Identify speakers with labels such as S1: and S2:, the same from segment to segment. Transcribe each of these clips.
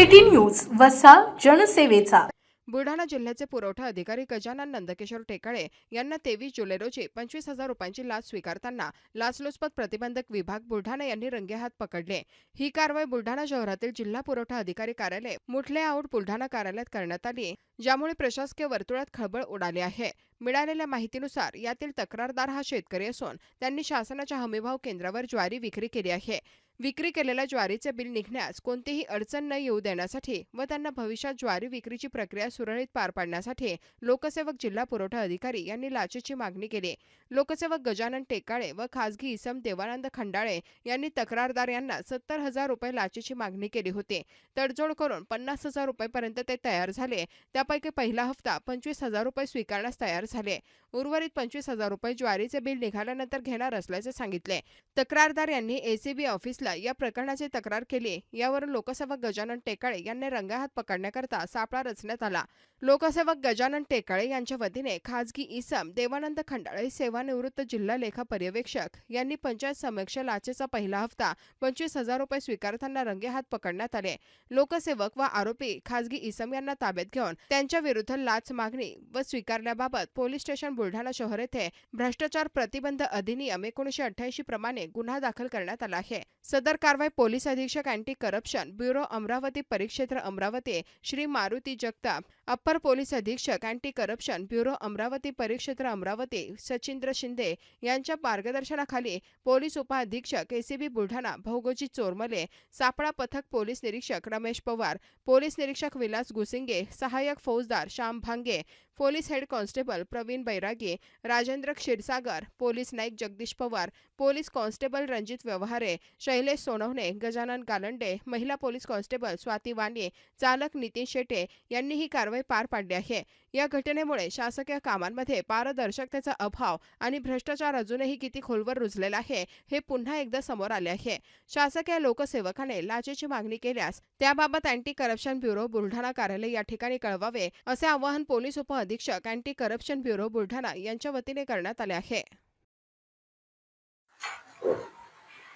S1: City news वसा जनसेवेचा.
S2: बुलढाणा जिल्ह्याचे पुरवठा अधिकारी गजानन नंदकिशोर टेकाळे यांना तेवीस जुलै रोजी पंचवीस हजार रुपयांची लाच स्वीकारताना लाचलुचपत प्रतिबंधक विभाग बुलढाणा यांनी रंगेहात पकडले. ही कारवाई बुलढाणा शहरातील जिल्हा पुरवठा अधिकारी कार्यालय मुठले आऊट बुलढाणा कार्यालयात करण्यात आली ज्यामुळे प्रशासकीय वर्तुळात खळबळ उडाली आहे. मिळालेल्या माहितीनुसार यातील तक्रारदार हा शेतकरी असून त्यांनी शासनाच्या हमीभाव केंद्रावर ज्वारी विक्री केली आहे. विक्री केलेल्या ज्वारीचे बिल निघण्यास कोणतीही अडचण न येऊ देण्यासाठी व त्यांना भविष्यात ज्वारी विक्रीची प्रक्रिया सुरळीत पार पाडण्यासाठी लोकसेवक जिल्हा पुरवठा अधिकारी यांनी लाचेची मागणी केली. लोकसेवक गजानन टेकाळे व खासगी इसम देवानंद खंडाळे यांनी तक्रारदार यांना सत्तर हजार रुपये लाचेची मागणी केली होती. तडजोड करून पन्नास हजार रुपयेपर्यंत ते तयार झाले. त्यापैकी पहिला हप्ता पंचवीस हजार रुपये स्वीकारण्यास तयार झाले. उर्वरित पंचवीस हजार रुपये ज्वारीचे बिल निघाल्यानंतर घेणार असल्याचे सांगितले. तक्रारदार यांनी एसीबी ऑफिसला या प्रकरणाची तक्रार केली यावरून लोकसेवक गजानन टेकाळे यांनी रंगाहात पकडण्याकरता सापळा रचण्यात आला. लोकसेवक गजानन टेकाळे यांच्या वतीने खासगी इसम देवानंद खंडाळे सेवानिवृत्त जिल्हा लेखा पर्यवेक्षक यांनी पंचायत समक्ष लाचेचा पहिला हप्ता पंचवीस हजार रुपये स्वीकारताना रंगेहात पकडण्यात आले. लोकसेवक व आरोपी खासगी इसम यांना ताब्यात घेऊन त्यांच्या विरुद्ध लाच मागणी व स्वीकारल्याबाबत पोलीस स्टेशन बुलढाणा शहर येथे भ्रष्टाचार प्रतिबंध अधिनियम एकोणीशे अठ्ठ्याऐंशी प्रमाणे गुन्हा दाखल करण्यात आला आहे. सदर कारवाई पोलीस अधीक्षक अँटी करप्शन ब्युरो अमरावती परिक्षेत्र अमरावती श्री मारुती जगताप अप्पर पोलीस अधीक्षक अँटी करप्शन ब्युरो अमरावती परिक्षेत्र अमरावती सचिंद्र शिंदे यांच्या मार्गदर्शनाखाली पोलीस उपअधीक्षक एसीबी बुलढाणा भौगोजी चोरमले सापळा पथक पोलीस निरीक्षक रमेश पवार पोलीस निरीक्षक विलास गुसिंगे सहाय्यक फौजदार Shyam Bhange police head constable Pravin Bairagi Rajendra Kshirsagar police Naik Jagdish Pawar police constable Ranjit Vyavahare Shailesh Sonawane Gajanan Galande महिला पोलीस कॉन्स्टेबल स्वाती वाने चालक नितीन शेटे यांनी ही कारवाई पार पाडली आहे. या घटनेमुळे शासकीय कामांमध्ये पारदर्शकतेचा अभाव आणि भ्रष्टाचार अजूनही किती खोलवर रुजलेला आहे हे पुन्हा एकदा समोर आले आहे. शासकीय लोकसेवकाने लाचेची मागणी केल्यास त्याबाबत अँटी करप्शन ब्युरो बुलढाणा कार्यालय या ठिकाणी कळवावे असे आवाहन पोलीस अधीक्षक अँटी करप्शन ब्युरो बुलढाणा यांच्या वतीने करण्यात आले आहे.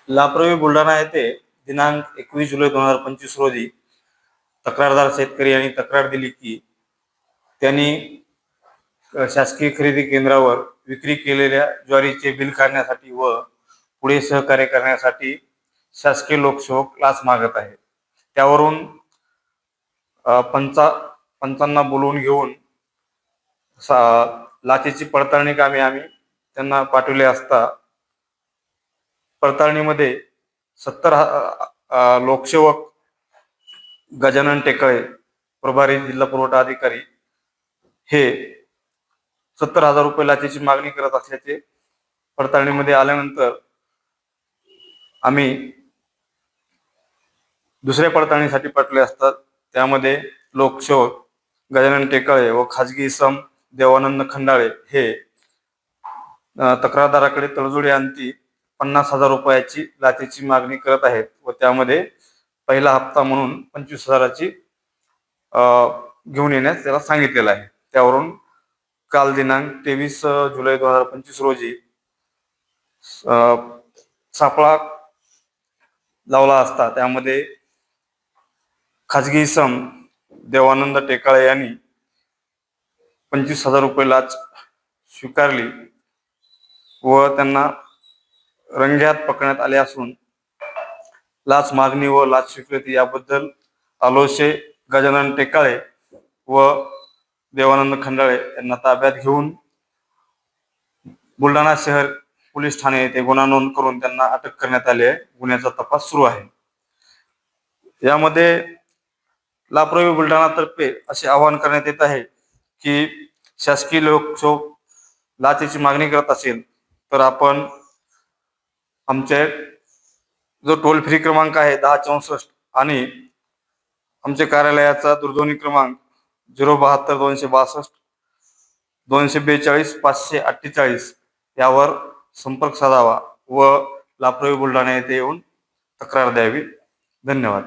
S3: लाप्रवी बुलढाणा येथे दिनांक एकवीस जुलै दोन हजार पंचवीस रोजी तक्रारदार शेतकरी यांनी तक्रार दिली की त्यांनी शासकीय खरेदी केंद्रावर विक्री केलेल्या ज्वारीचे बिल काढण्यासाठी व पुढे सहकार्य करण्यासाठी शासकीय लोकसेवक लाच मागत आहे. त्यावरून पंचा पंचांना बोलवून घेऊन लाचेची पडताळणी कामे आम्ही त्यांना पाठवले असता. पडताळणीमध्ये सत्तर लोकसेवक गजानन टेकळे प्रभारी जिल्हा पुरवठा अधिकारी हे सत्तर हजार रुपये लाचेची मागणी करत असल्याचे पडताळणीमध्ये आल्यानंतर आम्ही दुसऱ्या पडताळणीसाठी पाठवले असतात त्यामध्ये लोकसेवक गजानन टेकळे व खाजगी सम देवानंद खंडाळे हे तक्रारदाराकडे तडजोडी अंती पन्नास हजार रुपयाची लाचेची मागणी करत आहेत व त्यामध्ये पहिला हप्ता म्हणून पंचवीस हजाराची घेऊन येण्यास त्याला सांगितलेलं आहे. त्यावरून काल दिनांक तेवीस जुलै दोन हजार पंचवीस रोजी सापळा लावला असता. त्यामध्ये खाजगी सम देवानंद टेकाळे यांनी पंचवीस हजार रुपये लाच स्वीकारली व त्यांना रंग्यात पकडण्यात आले असून लाच मागणी व लाच स्वीकृती याबद्दल आलोशे गजानन टेकाळे व देवानंद खंडाळे यांना ताब्यात घेऊन बुलढाणा शहर पोलीस ठाणे येथे गुन्हा नोंद करून त्यांना अटक करण्यात आली आहे. गुन्ह्याचा तपास सुरू आहे. यामध्ये लापरवी बुलढाणातर्फे असे आवाहन करण्यात येत आहे की शासकीय लोकशोक लाचेची मागणी करत असेल तर आपण आमचे जो टोल फ्री क्रमांक आहे दहा चौसष्ट आणि आमच्या कार्यालयाचा दूरध्वनी क्रमांक झिरो बहात्तर दोनशे बासष्ट दोनशे बेचाळीस पाचशे अठ्ठेचाळीस यावर संपर्क साधावा व लाप्रवी बुलढाणा येथे येऊन तक्रार द्यावी. धन्यवाद.